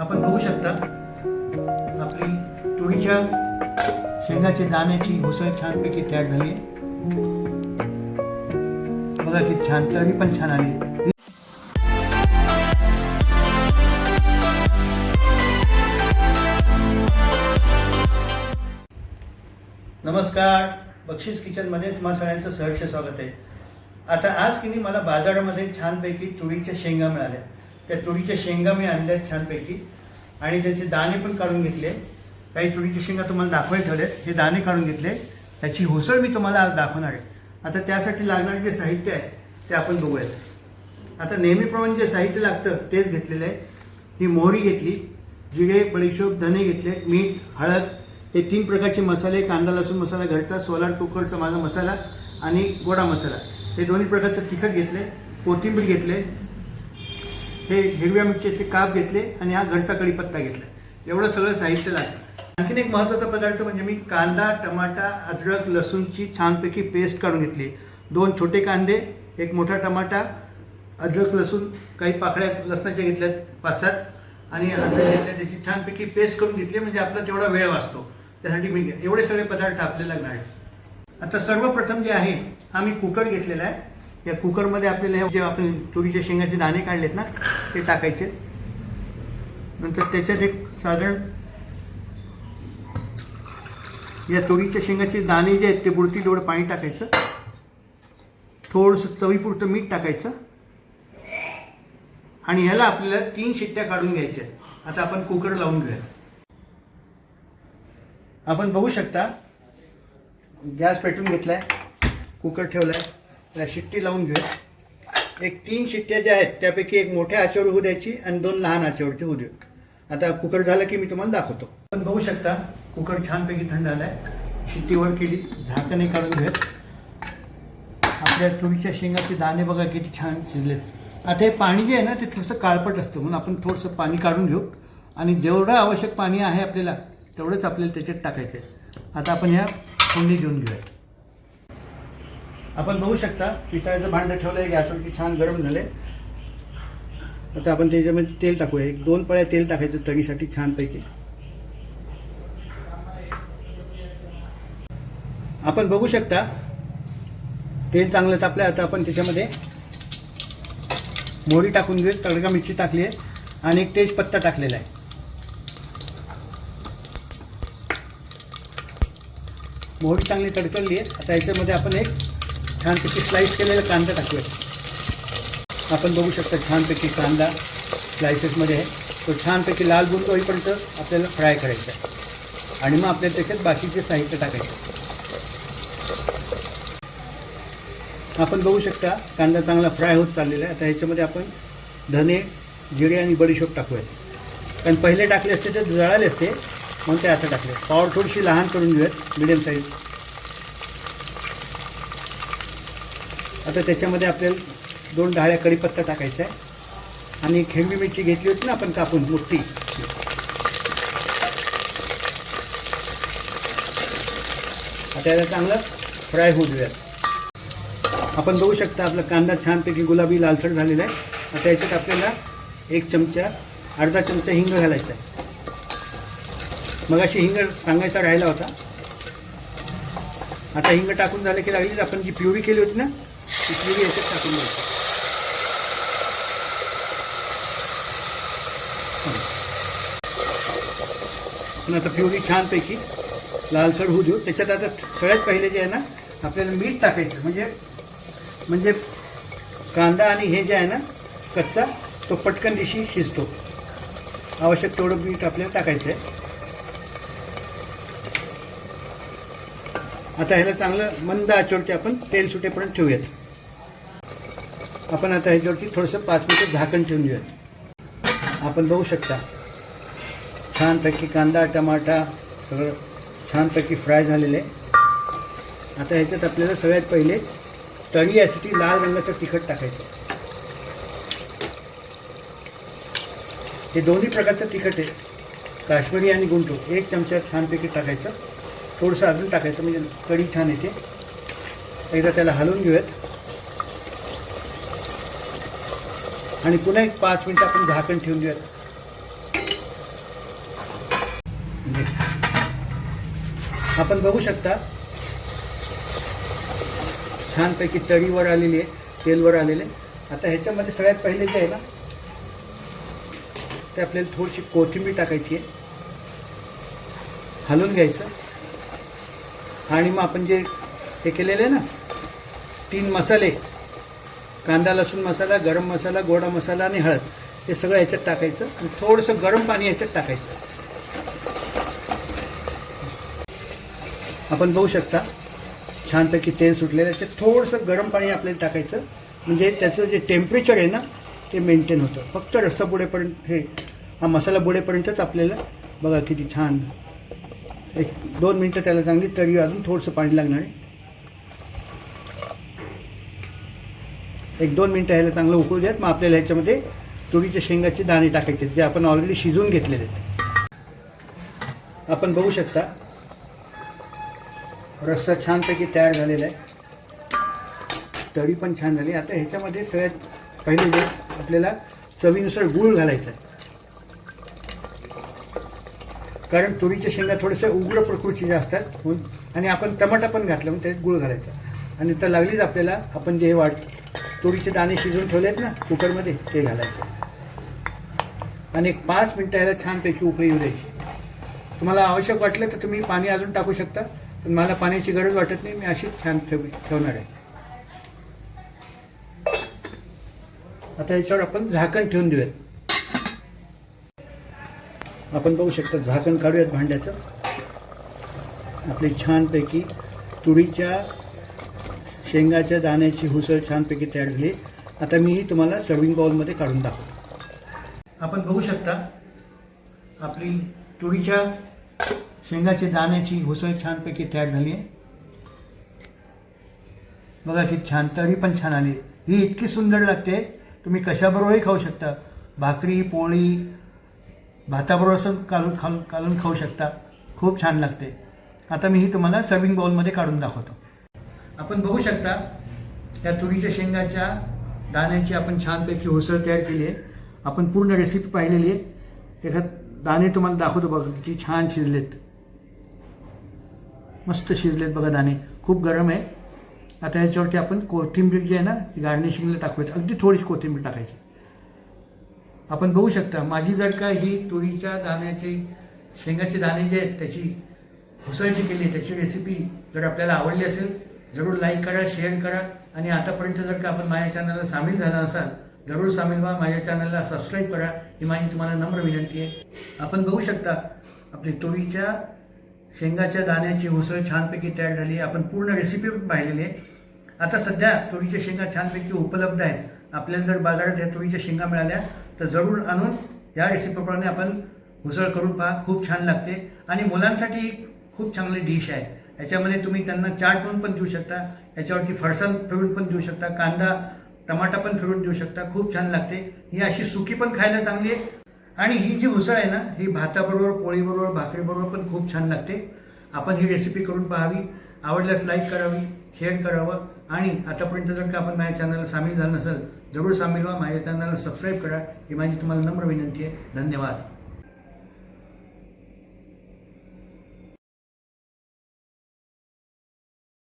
आपण बघू शकता आपली तुरीच्या शेंगाचे दाण्याची उसळ छानपैकी तयार झाली बघा की छान तरी पण छान आली नमस्कार बक्षीस किचनमध्ये तुम्हा सगळ्यांचं सहर्ष स्वागत आहे. आता आज की मला बाजारामध्ये छानपैकी तुरीच्या शेंगा मिळाल्या. त्या तुरीच्या शेंगा मी आणल्या छानपैकी. आणि त्याचे दाणे पण काढून घेतले. काही तुरीच्या शेंगा तुम्हाला दाखवायचे ठेवलेत हे दाणे काढून घेतले. त्याची होसळ मी तुम्हाला आज दाखवणार आहे. आता त्यासाठी लागणारे जे साहित्य आहे ते आपण बघूयात. आता नेहमीप्रमाणे जे साहित्य लागतं तेच घेतलेलं आहे. ही मोहरी घेतली जिरे बडीशोप धने घेतले मीठ हळद हे तीन प्रकारचे मसाले कांदा लसूण मसाला घरचा सोलार कुकरचा माझा मसाला आणि गोडा मसाला. हे दोन्ही प्रकारचं तिखट घेतले कोथिंबीर घेतले हे हिरव्या मिरच्याचे काप घेतले आणि हा घरचा कढीपत्ता घेतला. एवढं सगळं साहित्य लागतं आणखीन एक महत्त्वाचा पदार्थ म्हणजे मी कांदा टमाटा अद्रक लसूणची छानपैकी पेस्ट काढून घेतली. दोन छोटे कांदे एक मोठा टमाटा अद्रक लसूण काही पाकळ्या लसणाच्या घेतल्यात पाच सात आणि अद्रक घेतल्या त्याची छानपैकी पेस्ट करून घेतली म्हणजे आपला तेवढा वेळ वाचतो. त्यासाठी मी घे- एवढे सगळे पदार्थ आपल्याला लागणार आहेत. आता सर्वप्रथम जे आहे हा मी कुकर घेतलेला आहे. या कुकरमध्ये आपल्याला हे जे आपण तुरीच्या शेंगाचे दाणे काढलेत ना ते टाकायचे. नंतर त्याच्यात एक साधारण या तुरीच्या शेंगाचे दाणे जे आहेत ते बुडतील तेवढं पाणी टाकायचं. थोडंसं चवीपुरतं मीठ टाकायचं. आणि ह्याला आपल्याला तीन शिट्ट्या काढून घ्यायच्या आहेत. आता आपण कुकर लावून घेऊया. आपण बघू शकता गॅस पेटून घेतलाय कुकर ठेवलाय. आहे शिट्टी लावून घेऊया एक तीन शिट्ट्या ज्या आहेत त्यापैकी एक मोठ्या आचेवर होऊ द्यायची आणि दोन लहान आचेवरती होऊ देऊ. आता कुकर झालं की मी तुम्हाला दाखवतो. पण बघू शकता कुकर छानपैकी थंड आलाय. आहे शिट्टीवर केली झाकणे काढून घेऊयात. आपल्या तुरीच्या शेंगाचे दाणे बघा किती छान शिजलेत. आता हे पाणी जे आहे ना ते थोडंसं काळपट असतं. म्हणून आपण थोडंसं पाणी काढून घेऊ. आणि जेवढं आवश्यक पाणी आहे आपल्याला तेवढंच आपल्याला त्याच्यात टाकायचं आहे आता आपण ह्या फोंडी देऊन घेऊया आपण बघू शकता पितळाचं भांडं ठेवलं आहे गॅसवरती छान गरम झाले आता आपण त्याच्यामध्ये तेल टाकूया. एक दोन पळ्या तेल टाकायचं तळीसाठी छानपैकी. आपण बघू शकता तेल चांगलं तापलं आता आपण त्याच्यामध्ये मोहरी टाकून घेऊ तडका मिरची टाकली आहे आणि एक तेजपत्ता टाकलेला आहे. मोहरी चांगली तडकडली आहे. आता याच्यामध्ये आपण एक छानपैकी स्लाईस केलेला कांदा टाकूया आपण बघू शकता छानपैकी कांदा स्लायसेसमध्ये आहे. तो छानपैकी लाल बुंद होईपर्यंत आपल्याला फ्राय करायचा आहे. आणि मग आपल्याला त्याच्यात बाकीचे साहित्य टाकायचं आपण बघू शकता कांदा चांगला फ्राय होत चाललेला आहे. आता ह्याच्यामध्ये आपण धने जिरे आणि बडीशोप टाकूयात. कारण पहिले टाकले असते ते जळाले असते. म्हणून ते आता टाकले. पावर थोडीशी लहान करून घेऊयात. मिडियम साईज आता त्याच्यामध्ये आपल्याला दोन डाळ्या कढीपत्ता टाकायचा आहे. आणि खेंबी हिरवी मिरची घेतली होती ना आपण कापून मोठी. आता याला चांगलं फ्राय होऊ देऊयात. आपण बघू शकता आपला कांदा छानपैकी गुलाबी लालसर झालेला आहे. आता याच्यात आपल्याला एक चमचा अर्धा चमचा हिंग घालायचा आहे. मग अशी हिंग सांगायचा राहिला होता. आता हिंग टाकून झालं की लागलीच. आपण जी प्युरी केली होती ना ती याच्यात टाकून द्यायची. पण आता प्युरी छानपैकी लालसर होऊ देऊ. त्याच्यात आता सगळ्यात पहिले जे आहे ना आपल्याला मीठ टाकायचं म्हणजे म्हणजे कांदा आणि हे जे आहे ना कच्चा तो पटकन दिशी शिजतो. आवश्यक तेवढं मीठ आपल्याला टाकायचं आहे आता ह्याला चांगलं मंद आचेवरती आपण तेल सुटेपर्यंत ठेवूयात. आपण आता ह्याच्यावरती थोडंसं पाच मिनिटं झाकण ठेवून घेऊयात. आपण बघू शकता. छानपैकी कांदा टमाटा सगळं छानपैकी फ्राय झालेलं आहे. आता ह्याच्यात आपल्याला सगळ्यात पहिले तळी यासाठी लाल रंगाचं तिखट टाकायचं. हे दोन्ही प्रकारचं तिखट आहे. काश्मीरी आणि गुंटू. एक चमचा छानपैकी टाकायचं. थोडंसं अजून टाकायचं म्हणजे कढी छान येते. एकदा त्याला हलवून घेऊयात. आणि पुन्हा एक पाच मिनटं आपण झाकण ठेवून देऊयात. आपण बघू शकता छानपैकी तळीवर आलेली आहे तेलवर आलेले आता ह्याच्यामध्ये सगळ्यात पहिले जे आहे ना ते आपल्याला थोडीशी कोथिंबीर टाकायची आहे. हलवून घ्यायचं. आणि मग आपण जे हे केलेले आहे ना तीन मसाले कांदा लसूण मसाला गरम मसाला गोडा मसाला आणि हळद हे सगळं ह्याच्यात टाकायचं आणि थोडंसं गरम पाणी ह्याच्यात टाकायचं. आपण बघू शकता छानपैकी तेल सुटलेलं त्याच्यात थोडंसं गरम पाणी आपल्याला टाकायचं. म्हणजे त्याचं जे टेम्परेचर आहे ना ते मेंटेन होतं. फक्त रस्सा बुडेपर्यंत हे हा मसाला बुडेपर्यंतच आपल्याला बघा किती छान. एक दोन मिनटं त्याला चांगली तरी अजून थोडंसं पाणी लागणार आहे. एक दोन मिनटं ह्याला चांगलं उकळू द्यात. मग आपल्याला ह्याच्यामध्ये तुरीच्या शेंगाचे दाणे टाकायचे आहेत, जे आपण ऑलरेडी शिजून घेतलेले आहेत. आपण बघू शकता रस्सा छानपैकी तयार झालेला आहे. तळी पण छान झाली. आता ह्याच्यामध्ये सगळ्यात पहिले जे आपल्याला चवीनुसार गूळ घालायचा आहे. कारण तुरीच्या शेंगा थोडंसं उग्र प्रकृतीच्या असतात आणि आपण टमाटा पण घातला म्हणून त्यात गूळ घालायचा. आणि तर लागलीच आपल्याला आपण जे वाट तुरीचे दाणे शिजवून ठेवलेत ना कुकरमध्ये ते घालायचे. आणि एक पाच मिनटं ह्याला छानपैकी उकळी येऊ द्यायची. तुम्हाला आवश्यक वाटलं तर तुम्ही पाणी अजून टाकू शकता पण मला पाण्याची गरज वाटत नाही मी अशीच छान ठेव ठेवणार आहे. आता याच्यावर आपण झाकण ठेवून देऊयात. आपण बघू शकता झाकण काढूयात भांड्याचं. आपली छानपैकी तुरीच्या शेंगाच्या दाण्याची हुसळ छानपैकी तयार झाली. आता मी ही तुम्हाला सर्विंग बाउलमध्ये काढून दाखवतो. आपण बघू शकता आपली तुरीच्या शेंगाच्या दाण्याची हुसळ छानपैकी तयार झाली आहे. बघा की छान तरी पण छान आली ही इतकी सुंदर लागते तुम्ही कशाबरोबरही खाऊ शकता. भाकरी पोळी भाताबरोबर असं काढून खाऊन काढून खाऊ शकता. खूप छान लागते. आता मी ही तुम्हाला सर्विंग बाउलमध्ये काढून दाखवतो. आपण बघू शकता त्या तुरीच्या शेंगाच्या दाण्याची आपण छानपैकी होसळ तयार केली आहे. आपण पूर्ण रेसिपी पाहिलेली आहे. एखाद दाणे तुम्हाला दाखवतो बघा किती छान शिजलेत. मस्त शिजलेत बघा दाणे. खूप गरम आहे. आता याच्यावरती आपण कोथिंबीर जी आहे ना ती गार्निशिंगला टाकूयात. अगदी थोडीशी कोथिंबीर टाकायची. आपण बघू शकता माझी जर का ही तुरीच्या दाण्याची शेंगाचे दाणे जे आहेत त्याची उसळ जी केली आहे त्याची रेसिपी जर आपल्याला आवडली असेल जरूर लाईक करा शेअर करा. आणि आतापर्यंत जर का आपण माझ्या चॅनलला सामील झाला असाल जरूर सामील व्हा. माझ्या चॅनलला सबस्क्राईब करा. ही माझी तुम्हाला नम्र विनंती आहे. आपण बघू शकता आपली तुरीच्या शेंगाच्या दाण्याची उसळ छानपैकी तयार झाली आहे. आपण पूर्ण रेसिपी पण पाहिलेली आहे. आता सध्या तुरीच्या शेंगा छानपैकी उपलब्ध आहेत. आपल्याला जर बाजारात ह्या तुरीच्या शेंगा मिळाल्या तर जरूर आणून या रेसिपीप्रमाणे आपण उसळ करून पहा. खूप छान लागते. आणि मुलांसाठी खूप चांगली डिश आहे. याच्यामध्ये तुम्ही त्यांना चाट म्हणून पण देऊ शकता याच्यावरती फरसाण फिरून पण देऊ शकता कांदा टमाटा पण फिरून देऊ शकता खूप छान लागते. ही अशी सुकी पण खायला चांगली आहे. आणि ही जी उसळ आहे ना ही भाताबरोबर पोळीबरोबर भाकरीबरोबर पण खूप छान लागते. आपण ही रेसिपी करून पाहावी. आवडल्यास लाईक करावी शेअर करावं. आणि आतापर्यंत जर का आपण माझ्या चॅनलला सामील झालं नसेल जरूर सामील व्हा. माझ्या चॅनलला सबस्क्राईब करा. ही माझी तुम्हाला नम्र विनंती आहे. धन्यवाद.